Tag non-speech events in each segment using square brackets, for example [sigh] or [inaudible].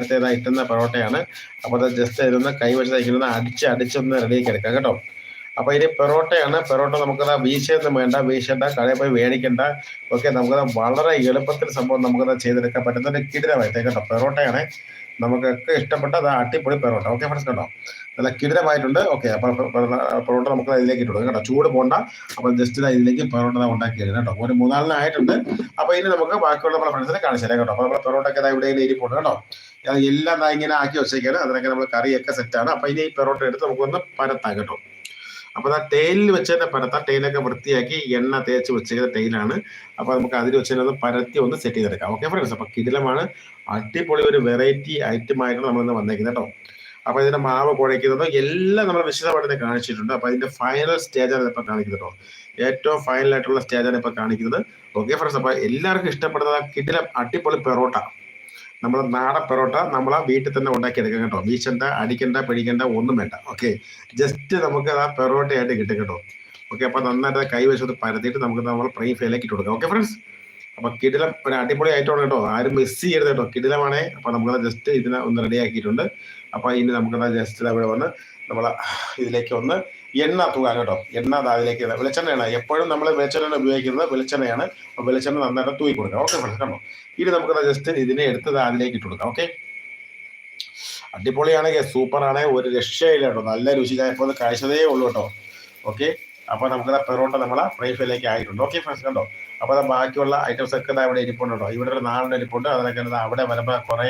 മറ്റേതാ ഇട്ടുന്ന പൊറോട്ടയാണ്. അപ്പോൾ അത് ജസ്റ്റ് ഇതൊന്ന് കൈവശം തയ്ക്കുന്നത് അടിച്ച് അടിച്ചൊന്ന് റെഡിയാക്കി എടുക്കാം കേട്ടോ. അപ്പോൾ ഇനി പെറോട്ടയാണ്. പെറോട്ട നമുക്കത് വീശയൊന്നും വേണ്ട വീശേണ്ട കടയിൽ പോയി മേടിക്കണ്ട ഓക്കെ നമുക്കത് വളരെ എളുപ്പത്തിൽ സംഭവം നമുക്കത് ചെയ്തെടുക്കാൻ പറ്റുന്ന കിടിലമായിട്ട് കേട്ടോ. പെറോട്ടയാണ് നമുക്കൊക്കെ ഇഷ്ടപ്പെട്ട അത് അട്ടിപ്പൊളി പെറോട്ട. ഓക്കെ ഫ്രണ്ട്സ് കേട്ടോ. നല്ല കിടിലമായിട്ടുണ്ട്. ഓക്കെ അപ്പോൾ പൊറോട്ട നമുക്ക് ഇതിലേക്ക് ഇട്ടു കേട്ടോ. ചൂട് പോണ്ട. അപ്പോൾ ജസ്റ്റ് ഇതിലേക്ക് പെറോട്ട ഉണ്ടാക്കി കേട്ടോ. ഒരു മൂന്നാലിനായിട്ടുണ്ട് അപ്പോൾ ഇനി നമുക്ക് ബാക്കിയുള്ള നമ്മുടെ ഫ്രണ്ട്സിനെ കാണിച്ചു തരാം കേട്ടോ. അപ്പോൾ നമ്മുടെ പെറോട്ടൊക്കെ ഇവിടെ ഇരിപ്പുണ്ട് കേട്ടോ. എല്ലാം ഇങ്ങനെ ആക്കി വെച്ചേക്കാണ്. അതിനൊക്കെ നമ്മൾ കറിയൊക്കെ സെറ്റാണ് അപ്പോൾ ഇനി ഈ പെറോട്ട എടുത്ത് നമുക്കൊന്ന് പരത്താം കേട്ടോ. അപ്പോൾ ആ തേയിലിൽ വെച്ച് തന്നെ പരത്താം. തേയിലൊക്കെ വൃത്തിയാക്കി എണ്ണ തേച്ച് വെച്ചിരിക്കുന്ന തേയിലാണ്. അപ്പോൾ നമുക്ക് അതിൽ വെച്ച് തന്നെ ഒന്ന് പരത്തി ഒന്ന് സെറ്റ് ചെയ്തെടുക്കാം. ഓക്കെ ഫ്രണ്ട്സ് അപ്പോൾ കിടിലമാണ്. അടിപൊളി ഒരു വെറൈറ്റി ഐറ്റം ആയിട്ടാണ് നമ്മളിന്ന് വന്നേക്കുന്നത് കേട്ടോ. അപ്പോൾ ഇതിന്റെ മാവ് കുഴയ്ക്കുന്നത് എല്ലാം നമ്മൾ വിശദമായിട്ട് കാണിച്ചിട്ടുണ്ട്. അപ്പോൾ അതിന്റെ ഫൈനൽ സ്റ്റേജാണ് ഇപ്പോൾ കാണിക്കുന്നത് കേട്ടോ. ഏറ്റവും ഫൈനൽ ആയിട്ടുള്ള സ്റ്റേജാണ് ഇപ്പോൾ കാണിക്കുന്നത്. ഓക്കെ ഫ്രണ്ട്സ് അപ്പോൾ എല്ലാവർക്കും ഇഷ്ടപ്പെടുന്നത് കിടിലം അടിപൊളി പെറോട്ട. നമ്മുടെ നാടൻ പെറോട്ട ആ വീട്ടിൽ തന്നെ ഉണ്ടാക്കിയെടുക്കാം കേട്ടോ. വീശണ്ട അടിക്കണ്ട പിടിക്കണ്ട ഒന്നും വേണ്ട. ഓക്കെ ജസ്റ്റ് നമുക്ക് ആ പെറോട്ടയായിട്ട് കിട്ടും കേട്ടോ. ഓക്കെ അപ്പോൾ നന്നായിട്ട് കൈവശത്ത് പരത്തിയിട്ട് നമുക്ക് നമ്മൾ പ്രൈ ഫെയിലേക്ക് ഇട്ട് കൊടുക്കാം. ഓക്കെ ഫ്രണ്ട്സ് അപ്പൊ കിടിലം ഒരു അടിപൊളി ആയിട്ടാണ് കേട്ടോ. ആരും മിസ് ചെയ്യരുത് കേട്ടോ. കിടിലമാണേ. അപ്പൊ നമുക്കത് ജസ്റ്റ് ഇതിനെ ഒന്ന് റെഡി ആക്കിയിട്ടുണ്ട്. അപ്പൊ ഇനി നമുക്കത് ജസ്റ്റ് അവിടെ വന്ന് നമ്മൾ ഇതിലേക്ക് ഒന്ന് എണ്ണ തൂകാൻ കേട്ടോ. എണ്ണ അത് അതിലേക്ക്. വെളിച്ചെണ്ണയാണ്. എപ്പോഴും നമ്മൾ വെളിച്ചെണ്ണ ഉപയോഗിക്കുന്നത്. വെളിച്ചെണ്ണയാണ്. അപ്പൊ വെളിച്ചെണ്ണ നന്നായിട്ട് തൂക്കി കൊടുക്കാം ഓക്കെ ഫ്രണ്ട്സ് കണ്ടോ ഇനി നമുക്ക് ജസ്റ്റ് ഇതിനെ എടുത്ത് അതിലേക്ക് ഇട്ട് കൊടുക്കാം. ഓക്കെ? അടിപൊളിയാണെങ്കിൽ സൂപ്പർ ആണ്. ഒരു രക്ഷയില്ല കേട്ടോ. നല്ല രുചി ഞാൻ ഇപ്പോൾ കഴിച്ചതേ ഉള്ളൂ കേട്ടോ. ഓക്കെ? അപ്പൊ നമുക്ക് പെറോട്ട നമ്മൾ ഫ്രൈ ഫൈലേക്ക് ആയിട്ടുണ്ട്. ഓക്കെ ഫ്രണ്ട്സ് കണ്ടോ? അപ്പോൾ അത് ബാക്കിയുള്ള ഐറ്റംസ് ഒക്കെ ഇവിടെ ഇരിപ്പുണ്ട് കേട്ടോ. ഇവിടെ ഒരു നാടൻ ഇരിപ്പുണ്ട്. അതിനൊക്കെ അവിടെ വരുമ്പോൾ കുറേ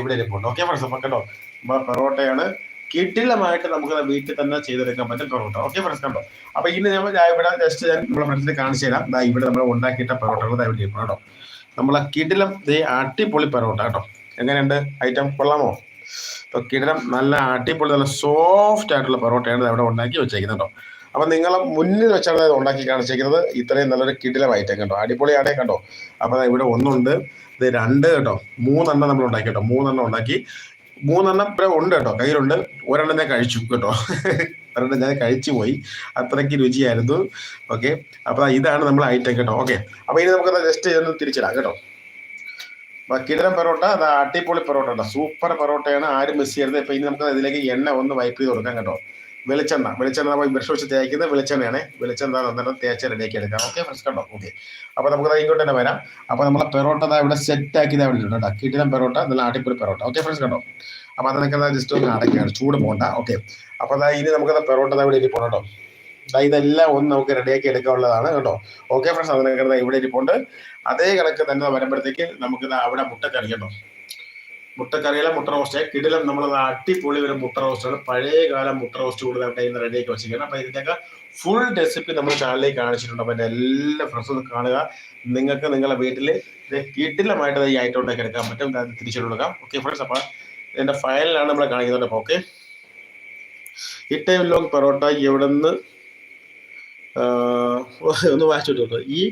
ഇവിടെ ഇരിപ്പുണ്ട്. ഓക്കെ ഫ്രണ്ട്സ് അപ്പൊ കേട്ടോ നമ്മൾ പെറോട്ടയാണ്. കിട്ടിലമായിട്ട് നമുക്ക് വീട്ടിൽ തന്നെ ചെയ്തെടുക്കാൻ പറ്റും പൊറോട്ട. ഓക്കെ ഫ്രണ്ട്സ് കണ്ടോ? അപ്പൊ ഇനി നമ്മൾ ഇവിടെ ജസ്റ്റ് ഞാൻ നമ്മുടെ ഫ്രണ്ട്സിന് കാണിച്ചു തരാം. ദാ ഇവിടെ നമ്മൾ ഉണ്ടാക്കിയിട്ട പൊറോട്ടകൾ ദാ ഇവിടെ കേട്ടോ. നമ്മളെ കിടിലം ദേ അടിപൊളി പൊറോട്ട കേട്ടോ. എങ്ങനെയുണ്ട്? ഐറ്റം കൊള്ളാമോ? ഇപ്പൊ കിടിലം നല്ല അടിപൊളി നല്ല സോഫ്റ്റ് ആയിട്ടുള്ള പൊറോട്ടയാണ് ഇവിടെ ഉണ്ടാക്കി വെച്ചേക്കുന്നത് അപ്പൊ നിങ്ങൾ മുന്നിൽ വെച്ചാണ് ഇത് ഉണ്ടാക്കി കാണിച്ചേക്കുന്നത്. ഇത്രയും നല്ലൊരു കിടിലം ഐറ്റം കേട്ടോ അടിപൊളിയാണേ കണ്ടോ? അപ്പൊ ഇവിടെ ഒന്നുണ്ട്. ഇത് രണ്ട് കേട്ടോ. മൂന്നെണ്ണം നമ്മൾ ഉണ്ടാക്കി കേട്ടോ. മൂന്നെണ്ണം ഉണ്ടാക്കി. മൂന്നെണ്ണം ഇവിടെ ഉണ്ട് കേട്ടോ. കയ്യിലുണ്ട്. ഒരെണ്ണം ഞാൻ കഴിച്ചു കേട്ടോ. ഒരെണ്ണം ഞാൻ കഴിച്ചു പോയി. അത്രയ്ക്ക് രുചിയായിരുന്നു. ഓക്കെ അപ്പൊ ഇതാണ് നമ്മൾ ഐറ്റം കേട്ടോ. ഓക്കെ അപ്പോൾ ഇനി നമുക്ക് ജസ്റ്റ് ഒന്ന് തിരിച്ചിടാം കേട്ടോ. അപ്പൊ പൊറോട്ട അത് അടിപൊളി പെറോട്ട കേട്ടോ. സൂപ്പർ പെറോട്ടയാണ്. ആരും മിസ് ചെയ്യരുത്. ഇപ്പൊ ഇനി നമുക്ക് ഇതിലേക്ക് എണ്ണ ഒന്ന് വൈപ്പ് ചെയ്ത് കൊടുക്കാം കേട്ടോ. വെളിച്ചെണ്ണ. വെളിച്ചെണ്ണ നമ്മൾ ബ്രഷ് വെച്ച് തേക്കുന്നത് വെളിച്ചെണ്ണയാണ്. വെളിച്ചെണ്ണ നന്നായിട്ട് തേച്ച് റെഡിയാക്കി എടുക്കാം. ഓക്കെ ഫ്രഷ് കണ്ടോ? ഓക്കെ അപ്പൊ നമുക്ക് ഇങ്ങോട്ട് തന്നെ വരാം. അപ്പൊ നമ്മളെ പെറോട്ട ഇവിടെ സെറ്റ് ആക്കി ഇതാ ഉണ്ട് കേട്ടോ. കിട്ടിയ പെറോട്ട നല്ല അടിപൊളി പെറോട്ട. ഓക്കെ ഫ്രണ്ട്സ് കണ്ടോ? അപ്പൊ അതിനൊക്കെ ജസ്റ്റ് ഒന്ന് അടയ്ക്കാണ് ചൂട് പോകണ്ട ഓക്കെ അപ്പൊ അതാ ഇനി നമുക്ക് പെറോട്ട ഇവിടെ ഇനി ദാ ഇതെല്ലാം ഒന്ന് നമുക്ക് റെഡിയാക്കി എടുക്കാനുള്ളതാണ് കേട്ടോ. ഓക്കെ ഫ്രണ്ട്സ് അതിനൊക്കെ ഇവിടെ ഇരിപ്പുണ്ട്. അതേ കണക്ക് തന്നെ വരുമ്പോഴത്തേക്ക് നമുക്ക് അവിടെ മുട്ടക്കറി കേട്ടോ മുട്ടക്കറിയിലെ മുട്ട റോസ്റ്റ് കിടിലം നമ്മൾ അടിപൊളി ഒരു മുട്ട റോസ്റ്റാണ് പഴയ കാലം മുട്ട റോസ്റ്റ് കൂടുതൽ അവിടെ ഇന്ന് റെഡിയാക്കി വെച്ചിരിക്കുന്നത് അപ്പൊ ഇതിന്റെയൊക്കെ ഫുൾ റെസിപ്പി നമ്മൾ ചാനലിലേക്ക് കാണിച്ചിട്ടുണ്ട്. അപ്പൊ എല്ലാ ഫ്രണ്ട്സും കാണുക. നിങ്ങൾക്ക് നിങ്ങളുടെ വീട്ടിൽ ഇത് കിടിലമായിട്ട് ഈ ഐറ്റം ഉണ്ടാക്കി എടുക്കാൻ പറ്റും. തിരിച്ചു കൊടുക്കാം ഓക്കെ ഫ്രണ്ട്സ് അപ്പൊ ഇതിന്റെ ഫയലിലാണ് നമ്മൾ കാണിക്കുന്നത്. അപ്പൊ ഓക്കെ ഇട്ടയും ലോങ് പൊറോട്ട എവിടെ ഒന്ന് വായിച്ചു ഈ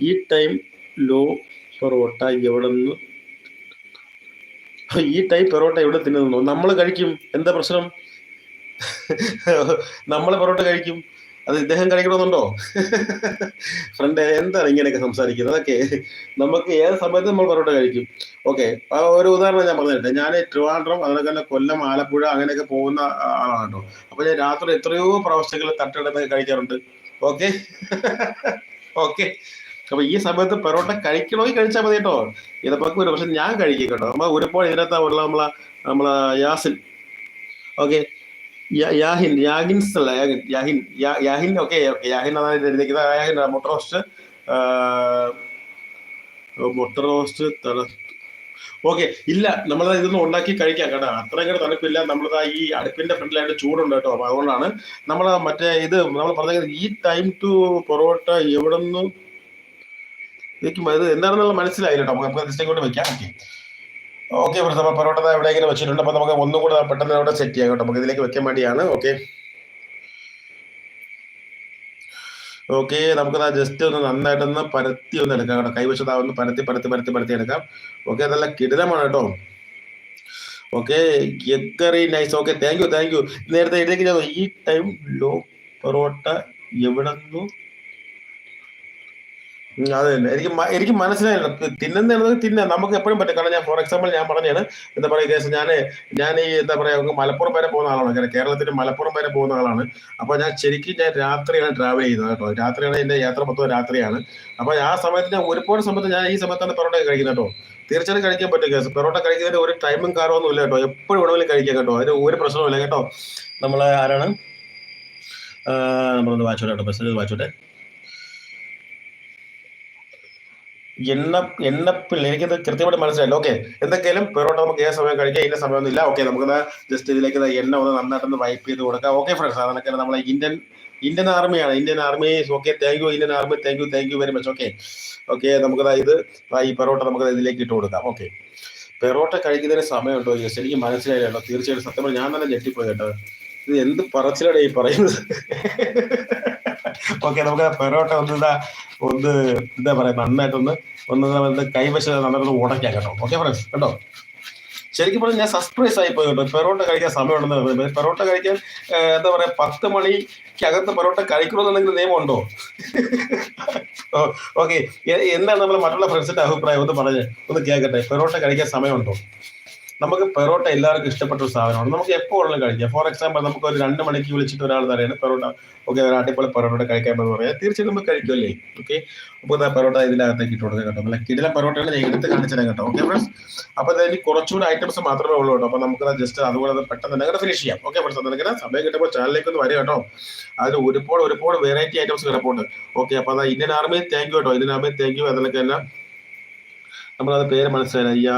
ഈ ടൈം ലോ പൊറോട്ട എവിടെ നിന്ന് ഈ ടൈപ്പ് പൊറോട്ട എവിടെ തിന്നുന്നു? നമ്മൾ കഴിക്കും. എന്താ പ്രശ്നം? നമ്മൾ പൊറോട്ട കഴിക്കും. അത് ഇദ്ദേഹം കഴിക്കണമെന്നുണ്ടോ? ഫ്രണ്ട് എന്താണ് ഇങ്ങനെയൊക്കെ സംസാരിക്കുന്നത്? അതൊക്കെ നമുക്ക് ഏത് സമയത്ത് നമ്മൾ പൊറോട്ട കഴിക്കും. ഓക്കെ ഒരു ഉദാഹരണം ഞാൻ പറഞ്ഞിട്ടെ ഞാൻ ട്രിവാൻഡ്രം അതിനൊക്കെ തന്നെ കൊല്ലം ആലപ്പുഴ അങ്ങനെയൊക്കെ പോകുന്ന ആളാണ് കേട്ടോ. അപ്പൊ ഞാൻ രാത്രി എത്രയോ പ്രാവശ്യങ്ങൾ തട്ടെടുത്ത് കഴിക്കാറുണ്ട്. ഓക്കെ ഓക്കെ അപ്പൊ ഈ സമയത്ത് പെറോട്ട കഴിക്കണമെങ്കിൽ കഴിച്ചാൽ മതി കേട്ടോ. ഇത് ഒരു പക്ഷെ ഞാൻ കഴിക്കും കേട്ടോ. നമ്മൾ ഒരുപ്പോൾ ഇതിനകത്ത് ഉള്ള നമ്മളെ നമ്മളെ യാസിൻ. ഓക്കെ. യാഹിൻ യാഹിൻസ് അല്ല യാഹിൻ യാഹിൻ യാഹിൻ ഓക്കെ ഓക്കെ. യാഹിൻ അതാണ് എഴുതിക്കുന്നത് യാഹിൻ മുട്ട റോസ്റ്റ്. മുട്ട റോസ്റ്റ് തല ഓക്കെ. ഇല്ല നമ്മൾ ഇതൊന്നും ഉണ്ടാക്കി കഴിക്കാം കേട്ടോ. അത്രയും കൂടെ തണുപ്പില്ല. നമ്മളിതാ ഈ അടുപ്പിന്റെ ഫ്രണ്ടിലായിട്ട് ചൂടുണ്ട് കേട്ടോ. അപ്പൊ അതുകൊണ്ടാണ് നമ്മൾ മറ്റേ ഇത് നമ്മൾ പറഞ്ഞത് ഈ ടൈം ടു പൊറോട്ട എവിടെ നിന്ന് ഇതൊക്കെ ഇത് എന്താണെന്നുള്ള മനസ്സിലായില്ല കേട്ടോ. നമുക്ക് നമുക്ക് ഇങ്ങോട്ട് വെക്കാം. ഓക്കെ ഓക്കെ പ്രസവ പൊറോട്ട എവിടെയെങ്കിലും വെച്ചിട്ടുണ്ട്. അപ്പൊ നമുക്ക് ഒന്നും കൂടെ പെട്ടെന്ന് അവിടെ സെറ്റ് ചെയ്യാം കേട്ടോ. നമുക്ക് ഇതിലേക്ക് വെക്കാൻ വേണ്ടിയാണ്. ഓക്കെ ഓക്കെ നമുക്ക് ജസ്റ്റ് ഒന്ന് നന്നായിട്ടൊന്ന് പരത്തി ഒന്ന് എടുക്കാം കേട്ടോ. കൈവശതാ ഒന്ന് പരത്തി പരത്തി പരത്തി പരത്തി എടുക്കാം. ഓക്കെ നല്ല കിടിലമാണ് കേട്ടോ. Okay എക്കറി nice okay thank you thank you നേരത്തെ ഇതിലേക്ക് ഈ ടൈം ലോ പൊറോട്ട എവിടെ നിന്നു അത് തന്നെ. എനിക്ക് എനിക്ക് മനസ്സിലായില്ല. തിന്നുന്നത് തിന്ന. നമുക്ക് എപ്പോഴും പറ്റും. കാരണം ഞാൻ ഫോർ എക്സാമ്പിൾ ഞാൻ പറഞ്ഞാണ് എന്താ പറയുക കേസ് ഞാൻ ഞാൻ ഈ എന്താ പറയുക മലപ്പുറം വരെ പോകുന്ന ആളാണ്. കാരണം കേരളത്തിന് മലപ്പുറം വരെ പോകുന്ന ആളാണ്. അപ്പോൾ ഞാൻ ശരിക്കും ഞാൻ രാത്രിയാണ് ട്രാവൽ ചെയ്യുന്നത് കേട്ടോ. രാത്രിയാണ് എന്റെ യാത്ര മൊത്തം രാത്രിയാണ്. അപ്പോൾ ആ സമയത്ത് ഞാൻ ഒരുപാട് സമയത്ത് ഞാൻ ഈ സമയത്താണ് പൊറോട്ട കഴിക്കുന്നത് കേട്ടോ. തീർച്ചയായിട്ടും കഴിക്കാൻ പറ്റും കേസ്. പൊറോട്ട കഴിക്കുന്നതിന് ഒരു ടൈമും കാരമൊന്നും ഇല്ല കേട്ടോ. എപ്പോഴും വേണമെങ്കിലും കഴിക്കാം കേട്ടോ. അതിന് ഒരു പ്രശ്നവുമില്ല കേട്ടോ. നമ്മൾ ആരാണ്? നമ്മളൊന്ന് വായിച്ചോട്ടെ കേട്ടോ. മെസ്സേജ് വായിച്ചോട്ടെ. എണ്ണ എണ്ണപ്പിള്ള എനിക്കത് കൃത്യമായിട്ട് മനസ്സിലായില്ല. ഓക്കെ എന്തൊക്കെയാലും പെറോട്ട നമുക്ക് ഏത് സമയം കഴിക്കാം ഇന്ന സമയമൊന്നുമില്ല. ഓക്കെ നമുക്ക് ജസ്റ്റ് ഇതിലേക്ക് എണ്ണ ഒന്ന് നന്നായിട്ടൊന്ന് വൈപ്പ് ചെയ്ത് കൊടുക്കാം. ഓക്കെ ഫ്രണ്ട്സ് അതൊക്കെ നമ്മളെ Indian Indian ആർമിയാണ് Indian army okay thank you Indian army thank you thank you very much okay okay നമുക്ക് ഇത് ഈ പെറോട്ട നമുക്ക് ഇതിലേക്ക് ഇട്ട് കൊടുക്കാം. ഓക്കെ പെറോട്ട കഴിക്കുന്നതിന് സമയമുണ്ടോ ജസ്റ്റ് എനിക്ക് മനസ്സിലായില്ല കേട്ടോ. തീർച്ചയായിട്ടും സത്യം ഞാൻ തന്നെ ഞെട്ടിപ്പോയി കേട്ടോ. ഇത് എന്ത് പറച്ചിലാണ് ഈ പറയുന്നത്? ഓക്കെ നമുക്ക് പെറോട്ട ഒന്ന് ഇതാ ഒന്ന് എന്താ പറയാ നന്നായിട്ടൊന്ന് ഒന്ന് കൈവശം നന്നായിട്ടൊന്ന് ഉടയ്ക്കാം കേട്ടോ. ഓക്കെ ഫ്രണ്ട്സ് കേട്ടോ? ശരിക്കും പറഞ്ഞാൽ ഞാൻ സർപ്രൈസ് ആയി പോയി കേട്ടോ. പെറോട്ട കഴിക്കാൻ സമയമുണ്ടെന്ന് പറയുന്നത് പെറോട്ട കഴിക്കാൻ എന്താ പറയാ പത്ത് മണിക്ക് അകത്ത് പെറോട്ട കഴിക്കണമെന്നുണ്ടെങ്കിൽ നിയമമുണ്ടോ ഓക്കെ. എന്താണ് നമ്മൾ മറ്റുള്ള ഫ്രണ്ട്സിന്റെ അഭിപ്രായം? ഒന്ന് പറഞ്ഞ് ഒന്ന് കേൾക്കട്ടെ. പെറോട്ട കഴിക്കാൻ സമയമുണ്ടോ? നമുക്ക് പെറോട്ട എല്ലാവർക്കും ഇഷ്ടപ്പെട്ട ഒരു സാധനമാണ്. നമുക്ക് ഉള്ളത് കഴിക്കാം. ഫോർ എക്സാമ്പിൾ നമുക്ക് ഒരു രണ്ട് മണിക്ക് വിളിച്ചിട്ട് ഒരാൾ തരാണ് പെറോട്ട ഓക്കെ അടിപൊളി പെറോട്ട കഴിക്കാമെന്ന് പറയാം. തീർച്ചയായും നമുക്ക് കഴിക്കുമല്ലേ? ഓക്കെ അപ്പോൾ ഇതാ പെറോട്ട ഇതിനകത്തേക്ക് ഇട്ട് കൊടുക്കാം കേട്ടോ. നല്ല കിടിലം പെറോട്ടയാണ് ഞാൻ എടുത്ത് കാണിച്ചു കേട്ടോ. ഓക്കെ ഫ്രണ്ട്സ് അപ്പോൾ അതിന് കുറച്ചുകൂടി ഐറ്റംസ് മാത്രമേ ഉള്ളൂ കേട്ടോ. അപ്പോൾ നമുക്ക് ജസ്റ്റ് അതുപോലെ പെട്ടെന്ന് തന്നെ ഫിനിഷ് ചെയ്യാം. ഓക്കെ ഫ്രണ്ട്സ് നിങ്ങൾക്ക് സമയം കിട്ടുമ്പോൾ ചാനലിലേക്ക് ഒന്ന് വരിക കേട്ടോ. അതിൽ ഒരുപാട് ഒരുപാട് വെറൈറ്റി ഐറ്റംസ് കിടപ്പുണ്ട് ഓക്കെ അപ്പോൾ അതാ ഇന്ത്യൻ ആർമി താങ്ക് യു കേട്ടോ. ഇന്ത്യൻ ആർമി താങ്ക് യു അതിലൊക്കെ എല്ലാം നമ്മളത് പേര് മനസ്സിലായി അയ്യാ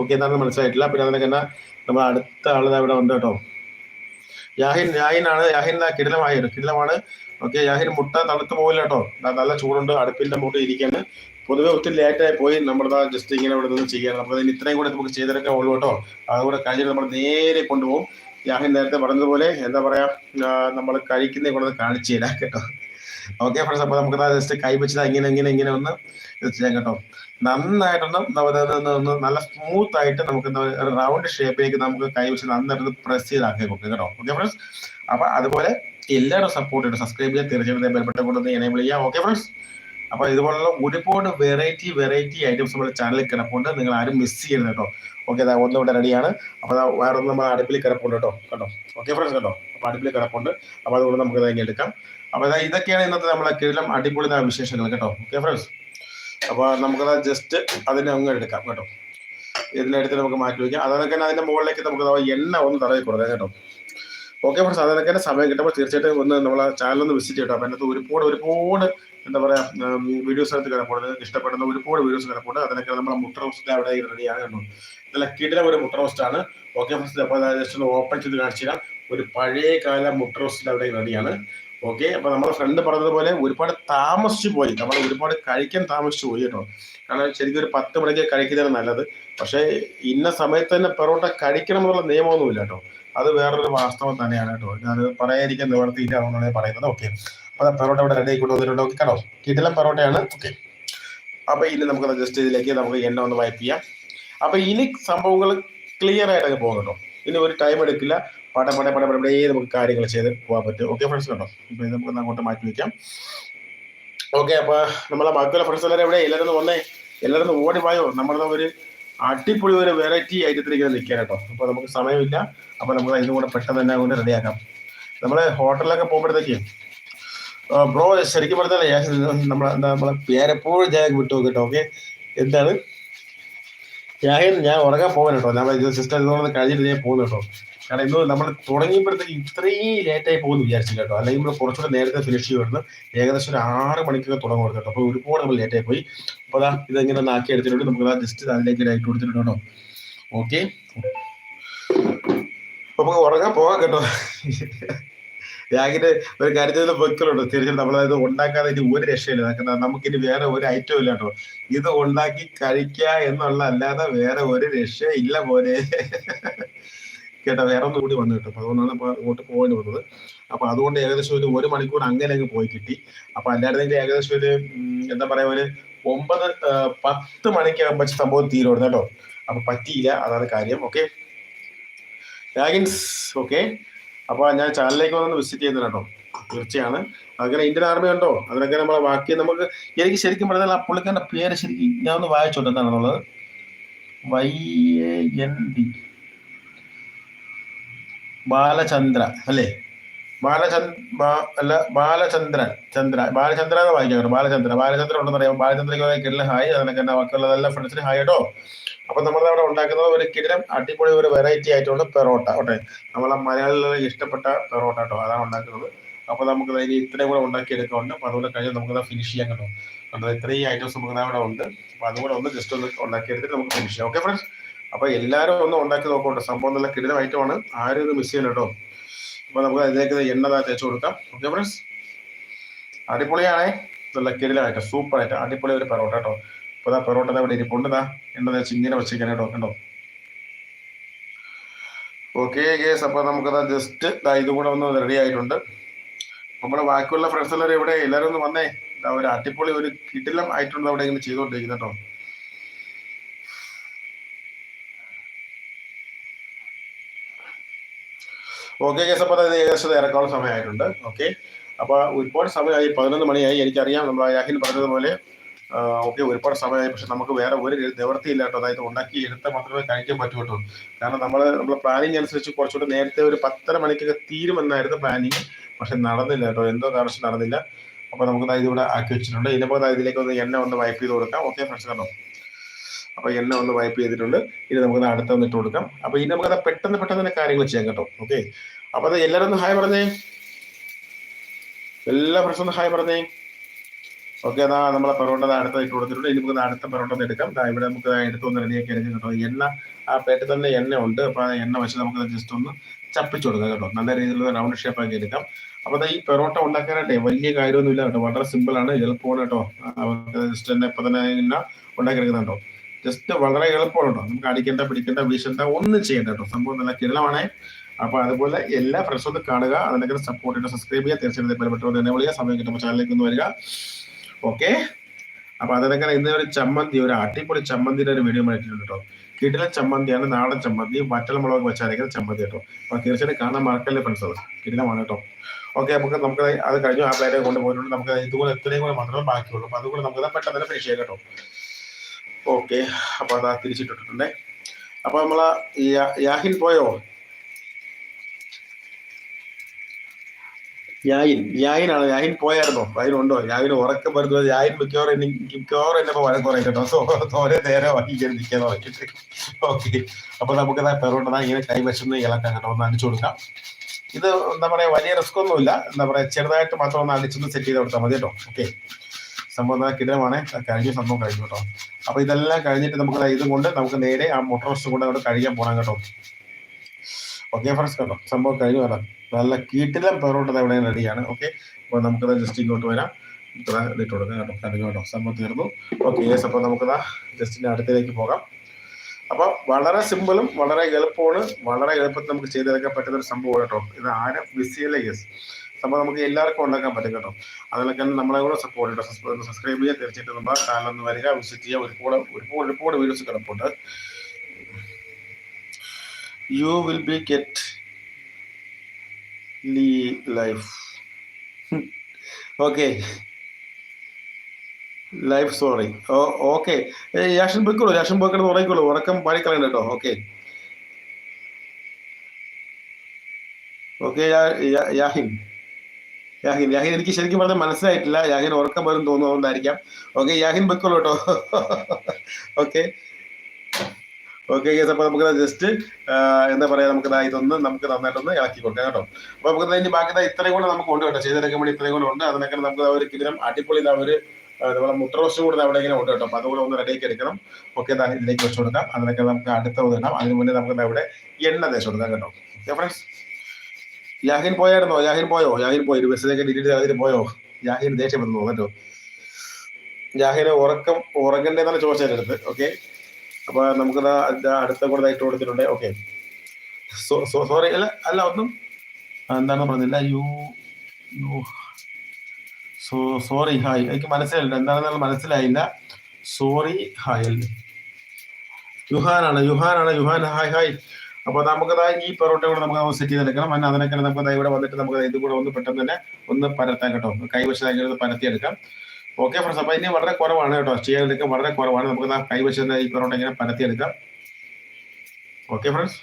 ഓക്കെ എന്താണെന്ന് മനസ്സിലായിട്ടില്ല. പിന്നെ അതിനൊക്കെ തന്നെ നമ്മൾ അടുത്ത ആളത് അവിടെ ഉണ്ട് കേട്ടോ. യാഹിൻ യാഹിനാണ് യാഹിൻ കിടിലമായ കിടിലമാണ്. ഓക്കെ യാഹിൻ മുട്ട തണുത്ത് പോകില്ല കേട്ടോ. നല്ല ചൂടുണ്ട് അടുപ്പിന്റെ മുട്ട ഇരിക്കാണ്. പൊതുവെ ഒത്തിരി ലേറ്റായി പോയി. നമ്മുടെ ജസ്റ്റ് ഇങ്ങനെ ഇവിടെ നിന്ന് ചെയ്യണം അപ്പോൾ അതിന് ഇത്രയും കൂടെ നമുക്ക് ചെയ്തെടുക്കാൻ ഉള്ളൂ കേട്ടോ. അതുകൂടെ കഴിഞ്ഞിട്ട് നമ്മൾ നേരെ കൊണ്ടുപോകും. യാഹിൻ നേരത്തെ പറഞ്ഞതുപോലെ എന്താ പറയാ നമ്മൾ കഴിക്കുന്നേ കൊണ്ടത് കാണിച്ചു തരാം കേട്ടോ. ഓക്കെ ഫ്രണ്ട്സ് അപ്പൊ നമുക്ക് ജസ്റ്റ് കൈ വെച്ചത് ഇങ്ങനെ ഇങ്ങനെ ഇങ്ങനെ ഒന്ന് ചെയ്യാം കേട്ടോ. നന്നായിട്ടൊന്ന് ഒന്ന് നല്ല സ്മൂത്ത് ആയിട്ട് നമുക്ക് റൗണ്ട് ഷേപ്പിലേക്ക് നമുക്ക് കൈ വെച്ച് നന്നായിട്ട് പ്രസ് ചെയ്താക്കി കൊടുക്കുക കേട്ടോ. ഓക്കെ ഫ്രണ്ട്സ് അപ്പൊ അതുപോലെ എല്ലാവരും സപ്പോർട്ട് ചെയ്യണം. സബ്സ്ക്രൈബ് ചെയ്യാൻ തീർച്ചയായിട്ടും ബന്ധപ്പെട്ട കൊണ്ടൊന്ന് എനേബിൾ ചെയ്യാം. ഓക്കെ ഫ്രണ്ട്സ് അപ്പൊ ഇതുപോലുള്ള ഒരുപാട് വെറൈറ്റി വെറൈറ്റി ഐറ്റംസ് നമ്മുടെ ചാനലിൽ കിടപ്പുണ്ട്. നിങ്ങൾ ആരും മിസ് ചെയ്യരുത് കേട്ടോ. ഓക്കെ അതാ ഒന്നുകൂടെ റെഡിയാണ് അപ്പോൾ ദാ വേറെ ഒന്ന് നമ്മൾ അടുപ്പിൽ കിടപ്പുണ്ട് കേട്ടോ. കേട്ടോ ഓക്കെ ഫ്രണ്ട്സ് കേട്ടോ അപ്പൊ അടുപ്പിൽ കിടപ്പുണ്ട്. അപ്പൊ അതുകൊണ്ട് നമുക്ക് ഇതങ്ങ് എടുക്കാം. അപ്പോൾ ഇതാ ഇതൊക്കെയാണ് ഇന്നത്തെ നമ്മളെ കിഴലം അടിപൊളി വിശേഷങ്ങൾ കേട്ടോ. ഓക്കെ ഫ്രണ്ട്സ് അപ്പൊ നമുക്കത് ജസ്റ്റ് അതിനെ അങ്ങ് എടുക്കാം കേട്ടോ. ഇതിനെടുത്ത് നമുക്ക് മാറ്റി വയ്ക്കാം അതൊക്കെ അതിന്റെ മുകളിലേക്ക് നമുക്ക് എണ്ണ ഒന്ന് തടവി കൊടുക്കാം കേട്ടോ. ഓക്കെ ഫ്രണ്ട്സ് അതൊക്കെ തന്നെ സമയം കിട്ടുമ്പോൾ തീർച്ചയായിട്ടും ഒന്ന് നമ്മളെ ചാനൽ ഒന്ന് വിസിറ്റ് ചെയ്യട്ടോ. അപ്പം അതിനകത്ത് ഒരുപാട് ഒരുപാട് എന്താ പറയാ വീഡിയോസ് എടുത്ത് കിടപ്പുണ്ട്. ഇഷ്ടപ്പെടുന്ന ഒരുപാട് വീഡിയോസ് കിടപ്പുണ്ട്. അതിനൊക്കെ നമ്മളെ മുട്ട റോസ്റ്റ് അവിടെ റെഡിയാണ് കേട്ടോ. നല്ല ഒരു മുട്ട റോസ്റ്റാണ് ഓക്കെ ഫസ്റ്റ് അപ്പോൾ ജസ്റ്റ് ഒന്ന് ഓപ്പൺ ചെയ്ത് കാണിച്ചു തരാം. ഒരു പഴയ കാല മുട്ട റോസ്റ്റ് അവിടെ റെഡിയാണ് ഓക്കെ അപ്പൊ നമ്മുടെ ഫ്രണ്ട് പറഞ്ഞതുപോലെ ഒരുപാട് താമസിച്ചു പോയി. നമ്മൾ ഒരുപാട് കഴിക്കാൻ താമസിച്ചു പോയി കേട്ടോ. കാരണം ശരിക്കും ഒരു പത്ത് മണിക്ക് കഴിക്കുന്നതാണ് നല്ലത്. പക്ഷേ ഇന്ന സമയത്ത് തന്നെ പെറോട്ട കഴിക്കണം എന്നുള്ള നിയമമൊന്നുമില്ല കേട്ടോ. അത് വേറൊരു വാസ്തവം തന്നെയാണ് കേട്ടോ. അത് പറയാതിരിക്കാൻ നിവർത്തിയില്ല എന്നാണ് പറയുന്നത്. ഓക്കെ അപ്പൊ പെറോട്ട ഇവിടെ റെഡി കൊണ്ടുവന്നിട്ടുണ്ട്. ഓക്കെ കേട്ടോ കിടിലം പെറോട്ടയാണ്. ഓക്കെ അപ്പൊ ഇനി നമുക്ക് ജസ്റ്റ് ഇതിലേക്ക് നമുക്ക് എണ്ണ ഒന്ന് വൈപ്പ് ചെയ്യാം. അപ്പൊ ഇനി സംഭവങ്ങൾ ക്ലിയർ ആയിട്ട് അങ്ങ് പോകും ഇനി ഒരു ടൈം എടുക്കില്ല. പടം പടം പടം പട പടേ നമുക്ക് കാര്യങ്ങൾ ചെയ്ത് പോകാൻ പറ്റും. ഓക്കെ ഫ്രണ്ട്സ് കേട്ടോ ഇപ്പൊ നമുക്ക് അങ്ങോട്ട് മാറ്റി വെക്കാം. ഓക്കെ അപ്പൊ നമ്മളെ ബാക്കിയുള്ള ഫ്രണ്ട്സ് എല്ലാവരും എവിടെ എല്ലാവരും വന്നേ. എല്ലാവരും ഓടി പോയോ നമ്മുടെ ഒരു അടിപൊളി ഒരു വെറൈറ്റി ഐറ്റത്തിലേക്ക് ഇങ്ങനെ നിൽക്കാൻ കേട്ടോ. അപ്പൊ നമുക്ക് സമയമില്ല. അപ്പൊ നമുക്ക് ഇതും കൂടെ പെട്ടെന്ന് തന്നെ കൊണ്ട് റെഡിയാക്കാം നമ്മൾ ഹോട്ടലിലൊക്കെ പോകുമ്പോഴത്തേക്ക് ബ്രോ ശരിക്കും പറഞ്ഞാലേ നമ്മളെ നമ്മളെ പേരെപ്പോഴും ഞാൻ വിട്ടു നോക്കട്ടോ ഓക്കെ എന്താണ്? യാഹിൻ ഞാൻ ഉറങ്ങാൻ പോകാൻ കേട്ടോ ഞാൻ സിസ്റ്റർ ഇതുകൊണ്ട് കഴിഞ്ഞിട്ട് ഞാൻ പോകുന്നു കേട്ടോ കാരണം ഇന്ന് നമ്മൾ തുടങ്ങിയപ്പോഴത്തേക്ക് ഇത്രയും ലേറ്റായി പോകുന്നു വിചാരിച്ചില്ല കേട്ടോ. അല്ലെങ്കിൽ നമ്മൾ കുറച്ചുകൂടെ നേരത്തെ ഫിനിഷ് ചെയ്യുമായിരുന്നു ഏകദേശം ഒരു ആറ് മണിക്കൊക്കെ തുടങ്ങും കേട്ടോ. അപ്പോൾ ഒരുപാട് നമ്മൾ ലേറ്റായി പോയി. അപ്പോൾ അതാ ഇതെങ്ങനെ ആക്കി എടുത്തിട്ടുണ്ട്. നമുക്ക് ആ ജസ്റ്റ് അതിലേക്ക് ലൈറ്റ് കൊടുത്തിട്ടുണ്ട് കേട്ടോ. ഓക്കെ അപ്പൊ നമുക്ക് ഉറങ്ങാൻ പോകാം കേട്ടോ. യാഗിന്റെ ഒരു കാര്യത്തിൽ വെക്കലുണ്ട്. തീർച്ചയായും നമ്മളത് ഉണ്ടാക്കാതെ ഇനി ഒരു രക്ഷയില്ല. നമുക്കിനി വേറെ ഒരു ഐറ്റം ഇല്ല ഇത് ഉണ്ടാക്കി കഴിക്കുക എന്നുള്ള അല്ലാതെ വേറെ ഒരു രക്ഷ ഇല്ല പോലെ കേട്ടോ വേറെ ഒന്നും കൂടി വന്നു കേട്ടോ. അപ്പൊ അതുകൊണ്ടാണ് അപ്പൊ അങ്ങോട്ട് പോകേണ്ടി വന്നത്. അപ്പൊ അതുകൊണ്ട് ഏകദേശം ഒരു ഒരു മണിക്കൂർ അങ്ങനെ അങ്ങ് പോയി കിട്ടി. അപ്പൊ അല്ലായിരുന്നെങ്കിൽ ഏകദേശം ഒരു എന്താ പറയാ ഒരു ഒമ്പത് പത്ത് മണിക്കാകുമ്പോൾ സംഭവം തീരുമായിരുന്നു കേട്ടോ. അപ്പൊ പറ്റിയില്ല. അതാണ് കാര്യം. ഓക്കെ. ഓക്കെ. അപ്പൊ ഞാൻ ചാനലിലേക്ക് വന്നു വിസിറ്റ് ചെയ്യുന്നത് കേട്ടോ. തീർച്ചയാണ്. അങ്ങനെ ഇന്ത്യൻ ആർമി ഉണ്ടോ അതിനൊക്കെ നമ്മളെ ബാക്കി നമുക്ക് എനിക്ക് ശരിക്കും പറഞ്ഞാൽ ആ പുള്ളിക്കാരന്റെ പേര് ശരിക്കും ഞാൻ ഒന്ന് വായിച്ചോട്ടെ എന്താണെന്നുള്ളത് വൈ എൻ ഡി. ബാലചന്ദ്ര അല്ലേ? ബാലചന്ദ്ര അല്ല ബാലചന്ദ്രൻ ചന്ദ്ര ബാലചന്ദ്ര എന്ന് വായിക്കാം ബാലചന്ദ്ര. ബാലചന്ദ്രൻ ഉണ്ടെന്ന് അറിയാം. ബാലചന്ദ്രയ്ക്ക് കിടല ഹായ്. അതിനൊക്കെ എന്നാ ബാക്കിയുള്ള നല്ല ഫ്രണ്ട്സിന് ഹായ് കേട്ടോ അപ്പൊ നമ്മൾ അവിടെ ഉണ്ടാക്കുന്നത് ഒരു കിടിലം അടിപൊളി ഒരു വെറൈറ്റി ആയിട്ടുള്ള പെറോട്ട ഓട്ടെ നമ്മളെ മലയാളികൾ ഇഷ്ടപ്പെട്ട പെറോട്ട കേട്ടോ അതാണ് ഉണ്ടാക്കുന്നത്. അപ്പൊ നമുക്ക് ഇനി ഇത്രയും കൂടെ ഉണ്ടാക്കി എടുക്കാറുണ്ട് അപ്പൊ അതുകൊണ്ട് കഴിഞ്ഞാൽ നമുക്ക് ഫിനിഷ് ചെയ്യാൻ കേട്ടോ കണ്ടോ? ഇത്രയും ഐറ്റംസ് നമുക്ക് അവിടെ ഉണ്ട്. അപ്പൊ അതുകൂടെ ഒന്ന് ജസ്റ്റ് ഒന്ന് ഉണ്ടാക്കി എടുത്തിട്ട് നമുക്ക് ഫിനിഷ് ചെയ്യാം. ഓക്കെ ഫ്രണ്ട്സ് അപ്പൊ എല്ലാവരും ഒന്ന് ഉണ്ടാക്കി നോക്കട്ടെ സംഭവം നല്ല കിടിലം ഐറ്റമാണ് ആരും ഇത് മിസ് ചെയ്യണം കേട്ടോ അപ്പൊ നമുക്ക് അതിലേക്ക് എണ്ണ തേച്ച് കൊടുക്കാം. ഓക്കെ ഫ്രണ്ട്സ് അടിപൊളിയാണേ. നല്ല കിടിലായിട്ട് സൂപ്പർ ആയിട്ട് അടിപൊളി ഒരു പെറോട്ട കേട്ടോ. അപ്പൊ ഇതാ പെറോട്ട ഇവിടെ ഇരിപ്പുണ്ട്. ഇതാ എണ്ണ തേച്ച് ഇങ്ങനെ വെച്ചേക്കാൻ കേട്ടോ കണ്ടോ? ഓക്കെ ഗേസ് അപ്പൊ നമുക്കതാ ജസ്റ്റ് ഇതും കൂടെ ഒന്ന് റെഡി ആയിട്ടുണ്ട്. നമ്മുടെ ബാക്കിയുള്ള ഫ്രണ്ട്സ് എല്ലാവരും ഇവിടെ എല്ലാവരും ഒന്ന് വന്നേ. ഒരു അടിപൊളി ഒരു കിടിലം ആയിട്ടുണ്ട് അവിടെ ഇങ്ങനെ ചെയ്തുകൊണ്ടിരിക്കുന്നത് കേട്ടോ. ഓക്കെ കേസ് അപ്പോൾ അത് ഏകദേശം ഇറക്കാനുള്ള സമയമായിട്ടുണ്ട്. ഓക്കെ അപ്പോൾ ഒരുപാട് സമയമായി പതിനൊന്ന് മണിയായി. എനിക്കറിയാം നമ്മൾ യാഹിൽ പറഞ്ഞതുപോലെ ഓക്കെ ഒരുപാട് സമയമായി. പക്ഷെ നമുക്ക് വേറെ ഒരു നിവൃത്തിയില്ല കേട്ടോ. അതായത് ഉണ്ടാക്കി എടുത്താൽ മാത്രമേ കഴിക്കാൻ പറ്റുള്ളൂ കാരണം നമ്മൾ നമ്മൾ പ്ലാനിങ് അനുസരിച്ച് കുറച്ചുകൂടെ നേരത്തെ ഒരു പത്തര മണിക്കൊക്കെ തീരുമെന്നായിരുന്നു പ്ലാനിങ് പക്ഷെ നടന്നില്ല കേട്ടോ. എന്തോ കാരണം നടന്നില്ല. അപ്പോൾ നമുക്ക് ഇതിവിടെ ആക്കി വെച്ചിട്ടുണ്ട്. ഇനിയിപ്പോൾ ഇതിലേക്ക് ഒന്ന് എണ്ണ ഒന്ന് വൈപ്പ് ചെയ്ത് കൊടുക്കാം. ഓക്കെ ഫ്രണ്ട്സ് കണ്ടോ? അപ്പൊ എണ്ണ ഒന്ന് വൈപ്പ് ചെയ്തിട്ടുണ്ട്. ഇനി നമുക്ക് അടുത്ത ഒന്ന് ഇട്ട് കൊടുക്കാം. അപ്പൊ ഇനി നമുക്ക് പെട്ടെന്ന് പെട്ടെന്ന് തന്നെ കാര്യങ്ങൾ ചെയ്യാം കേട്ടോ. ഓക്കെ അപ്പൊ അത് എല്ലാരും ഒന്ന് ഹായ് പറഞ്ഞേ. എല്ലാ ഫ്രണ്ട്സും ഹായ് പറഞ്ഞേ. ഓക്കെ അതാ നമ്മളെ പെറോട്ട അടുത്ത ഇട്ട് കൊടുത്തിട്ടുണ്ട്. ഇനി നമുക്ക് അടുത്ത പെറോട്ട ഒന്ന് എടുക്കാം. ഇവിടെ നമുക്ക് എടുത്തൊന്ന് റെഡിയാക്കി എടുക്കാം കേട്ടോ. എണ്ണ ആ പേട്ടിൽ തന്നെ എണ്ണ ഉണ്ട്. അപ്പൊ ആ എണ്ണ വെച്ച് നമുക്ക് ജസ്റ്റ് ഒന്ന് ചപ്പിച്ചു കൊടുക്കാം കേട്ടോ. നല്ല രീതിയിലുള്ള റൗണ്ട് ഷേപ്പ് ആക്കി എടുക്കാം. അപ്പൊ ഈ പെറോട്ട ഉണ്ടാക്കാനായിട്ടേ വലിയ കാര്യമൊന്നുമില്ല കേട്ടോ. വളരെ സിമ്പിൾ ആണ്. എളുപ്പമാണ് കേട്ടോ. അവർക്ക് ജസ്റ്റ് തന്നെ ഇപ്പൊ തന്നെ ഉണ്ടാക്കി എടുക്കുന്നുണ്ടോ? ജസ്റ്റ് വളരെ എളുപ്പമാണ് കേട്ടോ നമുക്ക് അടിക്കേണ്ട പിടിക്കേണ്ട വീശേണ്ട ഒന്നും ചെയ്യേണ്ട കേട്ടോ. സംഭവം നല്ല കിരളമാണ് അപ്പൊ അതുപോലെ എല്ലാ ഫ്രണ്ട്സും ഒന്ന് കാണുക. അതിനൊക്കെ സപ്പോർട്ട് ചെയ്യുക സബ്സ്ക്രൈബ് ചെയ്യുക. തീർച്ചയായിട്ടും ബലപ്പെട്ടവർ തന്നെ വിളിക്കുക. സമയം കിട്ടുമ്പോൾ ചാനലിലേക്ക് ഒന്ന് വരിക. ഓക്കെ അപ്പൊ അതിനൊക്കെ ഇന്ന് ഒരു ചമ്മന്തി ഒരു അടിപൊളി ചമ്മന്തിയുടെ ഒരു വീഡിയോ ആയിട്ടുണ്ട് കേട്ടോ. കിടിലൻ ചമ്മന്തിയാണ് നാടൻ ചമ്മന്തി വറ്റൽ മുളക് വെച്ചായിരിക്കും ചമ്മന്തി കേട്ടോ. അപ്പൊ തീർച്ചയായിട്ടും കാണാൻ മറക്കല്ലേ ഫ്രണ്ട്സ് അത് കിടിലമാണ് കേട്ടോ. ഓക്കെ നമുക്ക് നമുക്ക് അത് കഴിഞ്ഞു. ആ പ്ലേറ്റ് കൊണ്ടുപോയിട്ടുണ്ട്. നമുക്ക് ഇതുപോലെ എത്രയും കൂടെ മാത്രമേ ബാക്കിയുള്ളൂ. അപ്പൊ അതുകൂടെ നമുക്ക് പെട്ടെന്ന് ഫിനിഷ് ചെയ്യാം കേട്ടോ. ഓക്കെ. അപ്പൊ അതാ തിരിച്ചിട്ടിട്ടുണ്ട്. അപ്പൊ നമ്മൾ യാഹിൻ പോയോ? യായിൻ യായിനാണ് യായിൻ പോയായിരുന്നോ? യായിൻ ഉണ്ടോ? യായിൻ ഉറക്കം വരുന്നത് യായിൻ മിക്കവാറും മിക്കവാറും എന്നെ വഴക്ക് കുറേ കേട്ടോ. സോ തോരെ നേരെ വഹിക്കാൻ നിൽക്കാൻ നോക്കിയിട്ട് ഓക്കെ. അപ്പൊ നമുക്ക് പെറോട്ട ഇങ്ങനെ കൈവശം കേളക്കാൻ കേട്ടോ. ഒന്ന് അടിച്ചു കൊടുക്കാം. ഇത് എന്താ പറയാ വലിയ റിസ്ക് ഒന്നുമില്ല. എന്താ പറയാ ചെറുതായിട്ട് മാത്രം ഒന്ന് അടിച്ചൊന്ന് സെറ്റ് ചെയ്ത് കൊടുത്താൽ മതി കേട്ടോ. ഓക്കെ. സംഭവം കിടമാണ് കഴിഞ്ഞ സംഭവം കഴിഞ്ഞു കേട്ടോ. അപ്പൊ ഇതെല്ലാം കഴിഞ്ഞിട്ട് നമുക്ക് ഇത് കൊണ്ട് നമുക്ക് നേരെ ആ മോട്ടോർ റോസ്റ്റ് കൊണ്ട് അവിടെ കഴിക്കാൻ പോകണം കേട്ടോ. ഓക്കെ ഫ്രണ്ട്സ് കേട്ടോ. സംഭവം കഴിഞ്ഞു വരാം നല്ല കീട്ടിലും പേറോട്ടത് എവിടെ റെഡിയാണ്. ഓക്കെ അപ്പോൾ നമുക്കത് ജസ്റ്റ് ഇങ്ങോട്ട് വരാം. ഇത്ര ഇട്ട് കൊടുക്കാം കേട്ടോ. കഴിഞ്ഞു കേട്ടോ. സംഭവം തീർന്നു. ഓക്കെ യെസ് അപ്പോൾ നമുക്കത് ജസ്റ്റിന്റെ അടുത്തേക്ക് പോകാം. അപ്പോൾ വളരെ സിമ്പിളും വളരെ എളുപ്പമാണ്. വളരെ എളുപ്പത്തിൽ നമുക്ക് ചെയ്തെടുക്കാൻ പറ്റുന്ന ഒരു സംഭവം കേട്ടോ. ഇത് ആരും ബിസിയല്ലേ യെസ് സംഭവം നമുക്ക് എല്ലാവർക്കും ഉണ്ടാക്കാൻ പറ്റും കേട്ടോ. അതിലൊക്കെ നമ്മളെ കൂടെ സപ്പോർട്ട് കേട്ടോ സബ്സ്ക്രൈബ് ചെയ്യുക തീർച്ചയായിട്ടും നമ്മുടെ ചാനൽ ഒന്ന് വരിക. വിസിറ്റ് ചെയ്യുക ഒരുപാട് ഒരുപാട് ഒരുപാട് വീഡിയോസ് കിടപ്പുണ്ട് you will be get lee life okay life sorry okay യാഷൻ പോയിക്കോളൂ. യാഷൻ പോയിക്കോളൂ ഉറങ്ങിക്കോളൂ. ഉറക്കം പാടിക്കളയണ്ട കേട്ടോ. Okay okay യാഹിൻ. യാഹിൻ യാഹിൻ എനിക്ക് ശരിക്കും പറഞ്ഞാൽ മനസ്സിലായിട്ടില്ല. യാഹിൻ ഉറക്കം വരും തോന്നുന്നതുകൊണ്ടായിരിക്കാം. ഓക്കെ യാഹിൻ വെക്കുള്ളൂ കേട്ടോ ഓക്കെ ഓക്കെ കേസ് അപ്പൊ നമുക്ക് ജസ്റ്റ് എന്താ പറയാ നമുക്ക് ഇതൊന്ന് നമുക്ക് നന്നായിട്ടൊന്ന് ഇളക്കി കൊടുക്കാം കേട്ടോ. അപ്പൊ നമുക്ക് ഇനി ബാക്കി ഇത്രയും കൂടെ നമുക്ക് ഉണ്ട് കേട്ടോ. ചെയ്തെടുക്കാൻ വേണ്ടി ഇത്രയും കൂടെ ഉണ്ട്. അതിനൊക്കെ നമുക്ക് ഒരു കിലം അടിപൊളി ഒരു അതുപോലെ മുട്ട റോസ്റ്റ് കൂടെ അവിടെ ഇങ്ങനെ ഉണ്ട് കേട്ടോ. അപ്പൊ അതുകൂടെ ഒന്ന് റെഡിയാക്കി എടുക്കണം. ഓക്കെ ഇതിലേക്ക് വെച്ച് കൊടുക്കാം. അതിനൊക്കെ നമുക്ക് അടുത്ത ഇടാം. അതിന് മുന്നേ നമുക്ക് ഇവിടെ എണ്ണ തേച്ച് കൊടുക്കാം കേട്ടോ. ഫ്രണ്ട്സ് യാഹിൻ പോയായിരുന്നോ? യാഹിൻ പോയോ? യാഹിൻ പോയി. ഒരു ബസ്സിലേക്ക് ഡിലീറ്റ് അതിന് പോയോ? യാഹിൻ ദേഷ്യം വന്നു. കേട്ടോ യാഹിന് ഉറക്കം ഉറങ്ങണ്ടേന്നാണ് ചോദിച്ചത് അടുത്ത്. ഓക്കെ അപ്പൊ നമുക്ക് അടുത്ത കൂടെ ഇട്ട് കൊടുത്തിട്ടുണ്ട്. ഓക്കെ സോറി അല്ല അല്ല ഒന്നും. എന്താണെന്ന് പറഞ്ഞില്ല? യു സോ സോറി ഹായ് എനിക്ക് മനസ്സിലായില്ല. എന്താണെന്നുള്ള മനസ്സിലായില്ല. സോറി ഹായ് യുഹാനാണ് യുഹാനാണ് യുഹാൻ. ഹായ് ഹായ് അപ്പോൾ നമുക്കത് ഈ പെറോട്ട കൂടെ നമുക്ക് സെറ്റ് ചെയ്തെടുക്കണം. പിന്നെ അതിനൊക്കെ നമുക്ക് ഇവിടെ വന്നിട്ട് നമുക്ക് ഇത് കൂടെ ഒന്ന് പെട്ടെന്ന് തന്നെ ഒന്ന് പരത്താൻ കേട്ടോ. കൈവശം ഒന്ന് പരത്തിയെടുക്കാം. ഓക്കെ ഫ്രണ്ട്സ് അപ്പൊ ഇനി വളരെ കുറവാണ് കേട്ടോ. ചെയ്യാനൊക്കെ വളരെ കുറവാണ്. നമുക്ക് കൈവശം ഈ പെറോട്ട ഇങ്ങനെ പരത്തിയെടുക്കാം. ഓക്കെ ഫ്രണ്ട്സ്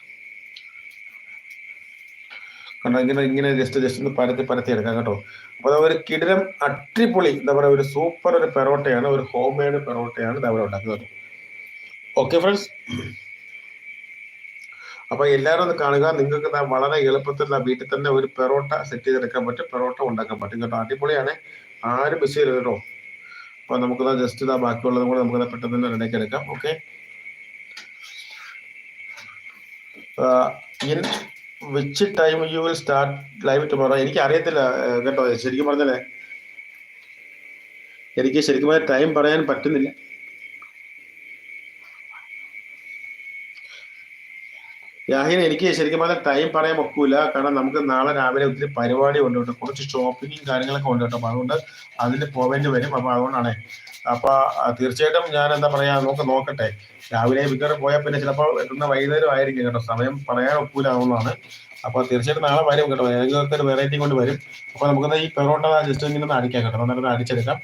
കണ്ടോ ഇങ്ങനെ ഇങ്ങനെ ജസ്റ്റ് ജസ്റ്റ് ഒന്ന് പരത്തി പരത്തി എടുക്കാം കേട്ടോ അപ്പോൾ ഒരു കിടിലം അട്ടിപ്പൊളി എന്താ പറയുക ഒരു സൂപ്പർ ഒരു പെറോട്ടയാണ് ഒരു ഹോം മെയ്ഡ് പെറോട്ടയാണ് ഇതവിടെ ഉണ്ടാക്കുന്നത്. ഓക്കെ ഫ്രണ്ട്സ് അപ്പൊ എല്ലാവരും ഒന്ന് കാണുക. നിങ്ങൾക്ക് വളരെ എളുപ്പത്തിൽ വീട്ടിൽ തന്നെ ഒരു പെറോട്ട സെറ്റ് ചെയ്തെടുക്കാൻ പറ്റും പെറോട്ട ഉണ്ടാക്കാൻ പറ്റും. കേട്ടോ അടിപൊളിയാണ്. ആരും മിസ് ചെയ്യരുത് കേട്ടോ. അപ്പൊ നമുക്ക് ജസ്റ്റ് ഇതാ ബാക്കിയുള്ളതും കൂടെ നമുക്ക് പെട്ടെന്ന് തന്നെ റെഡിയാക്കി എടുക്കാം. Okay in which time you will start live tomorrow എനിക്ക് അറിയത്തില്ല കേട്ടോ. ശരിക്കും പറഞ്ഞല്ലേ എനിക്ക് ശരിക്കും ടൈം പറയാൻ പറ്റുന്നില്ല. യാഹിൻ എനിക്ക് ശരിക്കും പറഞ്ഞാൽ ടൈം പറയാൻ ഒക്കൂല കാരണം നമുക്ക് നാളെ രാവിലെ ഒത്തിരി പരിപാടി ഉണ്ട് കേട്ടോ. കുറച്ച് ഷോപ്പിങ്ങും കാര്യങ്ങളൊക്കെ ഉണ്ട് കേട്ടോ. അപ്പൊ അതുകൊണ്ട് അതിന് പോവേണ്ടി വരും. അപ്പൊ അതുകൊണ്ടാണ്. അപ്പൊ തീർച്ചയായിട്ടും ഞാൻ എന്താ പറയാ നമുക്ക് നോക്കട്ടെ. രാവിലെ മിക്കവാറും പോയാൽ പിന്നെ ചിലപ്പോൾ എത്തുന്ന വൈകുന്നേരം ആയിരിക്കും കേട്ടോ. സമയം പറയാൻ ഒക്കൂല അതുകൊണ്ടാണ് അപ്പൊ തീർച്ചയായിട്ടും നാളെ വരും കേട്ടോ. ഏതെങ്കിലും ഒരു വെറൈറ്റി കൊണ്ട് വരും. അപ്പൊ നമുക്ക് ഈ പെറോട്ട ജസ്റ്റ് ഇങ്ങനെ അടിക്കാം കേട്ടോ. നന്നായിട്ട് അടിച്ചെടുക്കാം.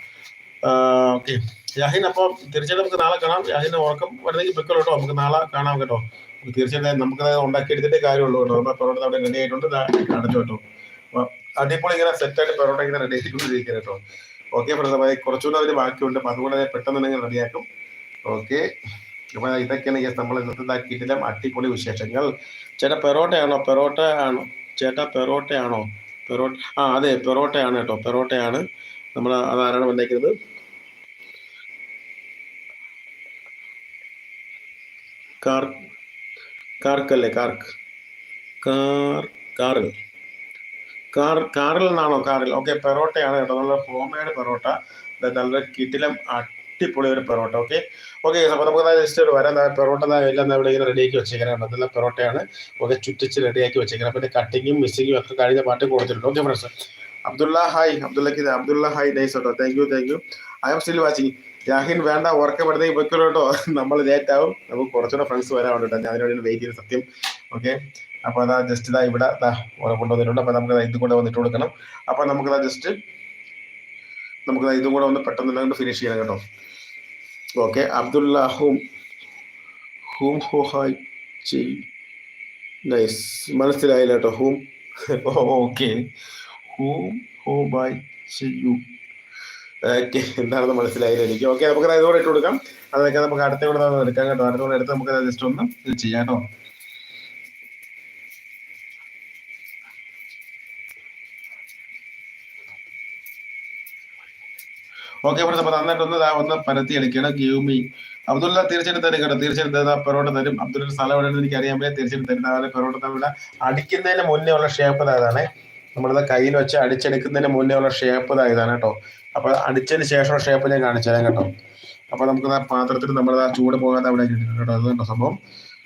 ഓക്കെ. യാഹിൻ അപ്പോൾ തീർച്ചയായിട്ടും നമുക്ക് നാളെ കാണാം. യാഹിന്റെ ഉറക്കം വരുന്നെങ്കിൽ വെക്കലോട്ടോ നമുക്ക് നാളെ കാണാം കേട്ടോ. തീർച്ചയായിട്ടും നമുക്ക് ഉണ്ടാക്കിയെടുത്തിട്ടേ കാര്യമുള്ളൂ. കേട്ടോ നമ്മുടെ പെറോട്ട അവിടെ റെഡി ആയിട്ടുണ്ട്. അടച്ചു കേട്ടോ. അതിപ്പോൾ ഇങ്ങനെ സെറ്റായിട്ട് പെറോട്ട ഇങ്ങനെ റെഡി ആയിക്കൊണ്ടിരിക്കുക കേട്ടോ. ഓക്കെ പ്രസവായി കുറച്ചുകൂടെ അതിന് ബാക്കിയുണ്ട്. അപ്പൊ അതുകൊണ്ട് പെട്ടെന്ന് തന്നെ റെഡിയാക്കും ഓക്കെ അപ്പൊ ഇതൊക്കെയാണ് നമ്മൾ ഇന്നത്തെ ഇതാക്കിയിട്ടില്ല അടിപൊളി വിശേഷങ്ങൾ. ചേട്ടാ പെറോട്ടയാണോ? പെറോട്ട ആണോ? ചേട്ടാ പെറോട്ടയാണോ? പെറോട്ട ആ അതെ പെറോട്ടയാണ് കേട്ടോ. പെറോട്ടയാണ് നമ്മൾ അതാരാണ് വന്നേക്കുന്നത്? കാർ കാർക്കല്ലേ കാർക്ക്. കാർ കാറിൽ. കാർ കാറിൽ നിന്നാണോ കാറിൽ? ഓക്കെ പെറോട്ടയാണ് കേട്ടോ. നല്ല ഹോംമെയ്ഡ് പെറോട്ട. നല്ല കിടിലം അടിപൊളി ഒരു പെറോട്ട ഓക്കെ? ഓക്കെ അപ്പോൾ നമുക്ക് ജസ്റ്റ് ഒരു വരാൻ പെറോട്ട എല്ലാം ഇവിടെ ഇങ്ങനെ റെഡിയാക്കി വെച്ചേക്കണം നല്ല പെറോട്ടയാണ്. ഓക്കെ ചുറ്റിച്ച് റെഡിയാക്കി വെച്ചേക്കണം പിന്നെ കട്ടിങ്ങും മിസ്സിങ്ങും ഒക്കെ കഴിഞ്ഞ പാട്ട് കൊടുത്തിട്ടുണ്ട്. Okay friends Abdullah hi. അബ്ദുള്ളക്ക് Abdulla hi. Nice കേട്ടോ. Thank you thank you I'm still watching ജാഹിൻ വേണ്ട ഉറക്കം വെറുതെ വെക്കലോ കേട്ടോ. നമ്മൾ ലേറ്റ് ആവും. നമുക്ക് കുറച്ചുകൂടെ ഫ്രണ്ട്സ് വരാൻ വേണ്ടിട്ടോ. ഞാൻ അതിനുവേണ്ടി വെയിറ്റ് ചെയ്ത് സത്യം. ഓക്കെ അപ്പോൾ അതാ ജസ്റ്റ് ഇതാ ഇവിടെ. കൊണ്ടുവന്നിട്ടുണ്ട്. അപ്പോൾ നമുക്ക് ഇത് കൊണ്ട് വന്നിട്ട് കൊടുക്കണം. അപ്പോൾ നമുക്കതാ ജസ്റ്റ് നമുക്ക് ഇതും കൂടെ ഒന്ന് പെട്ടെന്ന് ഫിനിഷ് ചെയ്യണം കേട്ടോ. ഓക്കെ അബ്ദുള്ള ഹൂം. ഹൂം ഹോ ഹായ്. ചെയ് നൈസ് മനസ്സിലായില്ല കേട്ടോ. ഹൂം. [laughs] ഓക്കെ. എന്താണെന്ന് മനസ്സിലായില്ല എനിക്ക്. ഓക്കെ നമുക്ക് ഇതോടെ ഇട്ട് കൊടുക്കാം. അതൊക്കെ നമുക്ക് അടുത്ത കൂടെ എടുക്കാം കേട്ടോ. അടുത്ത കൂടെ എടുത്ത് നമുക്ക് ജസ്റ്റ് ഒന്ന് ഇത് ചെയ്യാം കേട്ടോ. ഓക്കെ ഫ്രണ്ട്സ് അപ്പൊ നന്നായിട്ട് ഒന്ന് പരത്തി എടുക്കണം ഗ്യൂമി അബ്ദുള്ള തീർച്ചയായിട്ടും തരും കേട്ടോ. തീർച്ചയായിട്ടും പെറോട്ട തരും. അബ്ദുള്ള സ്ഥലം എവിടെ എനിക്ക് അറിയാൻ പറ്റില്ല. തീർച്ചയായിട്ടും തരുന്ന അതുപോലെ പെറോട്ട തമ്മിലുള്ള അടിക്കുന്നതിന് മുന്നേ ഉള്ള ഷേപ്പ് അതാണ് നമ്മളിത് കയ്യിൽ വെച്ച് അടിച്ചെടുക്കുന്നതിന് മുന്നേ ഉള്ള ഷേപ്പ് ഇതാണ് കേട്ടോ. അപ്പൊ അടിച്ചതിന് ശേഷമുള്ള ഷേപ്പ് ഞാൻ കാണിച്ചു തരാം കേട്ടോ. അപ്പൊ നമുക്ക് ആ പാത്രത്തിൽ നമ്മൾ ആ ചൂട് പോകാതെ അവിടെ ഇട്ടിട്ടുണ്ട് കേട്ടോ. അതുകൊണ്ടോ സംഭവം?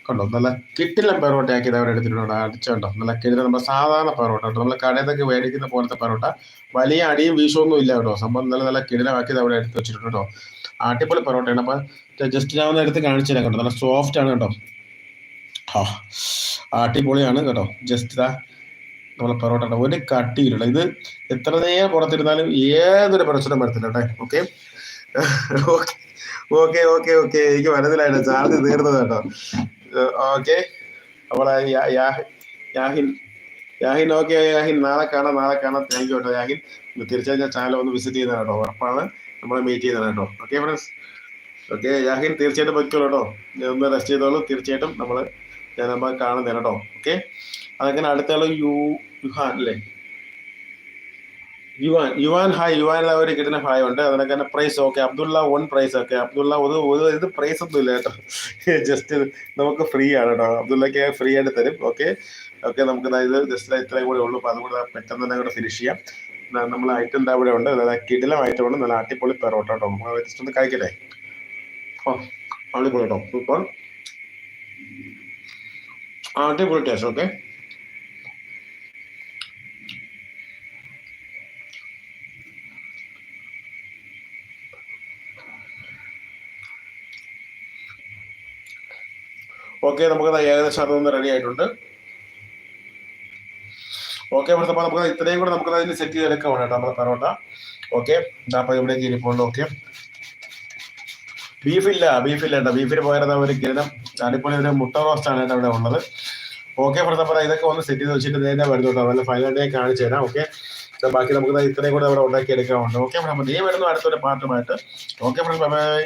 കണ്ടോ? നല്ല കിട്ടില്ല പെറോട്ട ആക്കിയത് അവിടെ എടുത്തിട്ടുണ്ട് അടിച്ചുണ്ടോ നല്ല കിട്ടില്ല നമ്മൾ സാധാരണ പെറോട്ട കേട്ടോ. നമ്മൾ കടയിലൊക്കെ മേടിക്കുന്ന പോലത്തെ പെറോട്ട വലിയ അടിയും വീശൊന്നും ഇല്ല കേട്ടോ. സംഭവം നല്ല നല്ല കിടിലമാക്കിയത് അവിടെ എടുത്ത് വെച്ചിട്ടുണ്ട് കേട്ടോ. ആട്ടിപ്പൊളി പെറോട്ടയാണ് അപ്പൊ ജസ്റ്റ് ഞാൻ ഒന്ന് എടുത്ത് കാണിച്ചു തരാം കേട്ടോ. നല്ല സോഫ്റ്റ് ആണ് കേട്ടോ. ആ ആട്ടിപ്പൊളിയാണ് കേട്ടോ. ജസ്റ്റ് ഇതാ നമ്മളെ പൊറോട്ടയുടെ ഒരു കട്ടിയിലുള്ള ഇത് എത്ര നേരം പുറത്തിരുന്നാലും ഏതൊരു പ്രശ്നം വരത്തില്ല ഓക്കെ ഓക്കെ ഓക്കെ ഓക്കെ എനിക്ക് മനസ്സിലായിട്ടോ ചാർജ് തീർന്നത് കേട്ടോ. ഓക്കെ നമ്മളെ യാഹിൻ. യാഹിൻ ഓക്കെ യാഹിൻ. നാളെ കാണാം നാളെ കാണാം. താങ്ക് യു കേട്ടോ യാഹിൻ. തീർച്ചയായും ചാനൽ ഒന്ന് വിസിറ്റ് ചെയ്യുന്ന കേട്ടോ. ഉറപ്പാണ്. നമ്മളെ മീറ്റ് ചെയ്യുന്നത് കേട്ടോ. ഓക്കെ ഫ്രണ്ട്സ് ഓക്കെ യാഹിൻ തീർച്ചയായിട്ടും പറ്റുള്ളൂ കേട്ടോ. ഒന്ന് റെസ്റ്റ് ചെയ്തോളൂ. തീർച്ചയായിട്ടും നമ്മൾ ഞാൻ നമ്മൾ കാണുന്നില്ല കേട്ടോ. ഓക്കെ അതങ്ങനെ അടുത്തുള്ള യു യുഹാൻ അല്ലേ? യുവാൻ യുവാൻ ഹായ് യുവാൻ ഒരു കിട്ടുന്ന ഹായ് ഉണ്ട്. അതിനൊക്കെ തന്നെ prize okay Abdullah one prize ഒക്കെ. അബ്ദുള്ള ഒരു ഒരു ഇത് പ്രൈസ് ഒന്നും ഇല്ല കേട്ടോ. [laughs] ജസ്റ്റ് നമുക്ക് ഫ്രീ ആണ് കേട്ടോ. അബ്ദുള്ളക്ക് ഫ്രീ ആയിട്ട് തരും. ഓക്കെ ഓക്കെ നമുക്ക് ഇത് ജസ്റ്റ് ഇത്രയും കൂടെ ഉള്ളൂ. അപ്പൊ അതുകൂടെ പെട്ടെന്ന് തന്നെ കൂടെ ഫിനിഷ് ചെയ്യാം. നമ്മൾ ഐറ്റം എന്താ ഇവിടെ ഉണ്ട്. അതായത് കിടിലം ഐറ്റം ഉണ്ട്. നല്ല അടിപൊളി പെറോട്ട കേട്ടോ. ജസ്റ്റ് ഒന്ന് കഴിക്കട്ടെ? ഓ അടിപൊളി കേട്ടോ. സൂപ്പർ അടിപൊളി ടേസ്റ്റ് ഓക്കെ ഓക്കെ നമുക്ക് ഏകദേശം അതൊന്ന് റെഡി ആയിട്ടുണ്ട്. ഓക്കെ അപ്പോൾ നമുക്ക് ഇത്രയും കൂടെ നമുക്ക് അതിന് സെറ്റ് ചെയ്തെടുക്കാം കേട്ടോ നമ്മുടെ പെറോട്ട. ഓക്കെ അപ്പോൾ ഇവിടെ ഇരിപ്പുണ്ട് ഓക്കെ ബീഫില്ല ബീഫില്ല കേട്ടോ. ബീഫിന് പോയിരുന്ന ഒരു കിരണം അടിപൊളി ഒരു മുട്ട റോസ്റ്റാണ് കേട്ടോ ഇവിടെ ഉള്ളത്. ഓക്കെ അപ്പോൾ ഇതൊക്കെ ഒന്ന് സെറ്റ് ചെയ്ത് വെച്ചിട്ട് നേരെ വരുന്നു കേട്ടോ നല്ല ഡേ കാണിച്ചു തരാം. ഓക്കെ ബാക്കി നമുക്ക് ഇത്രയും കൂടെ അവിടെ എടുക്കാറുണ്ട് ഓക്കെ നീ വരുന്നു അടുത്തൊരു പാർട്ടുമായിട്ട് ഓക്കെ ബൈ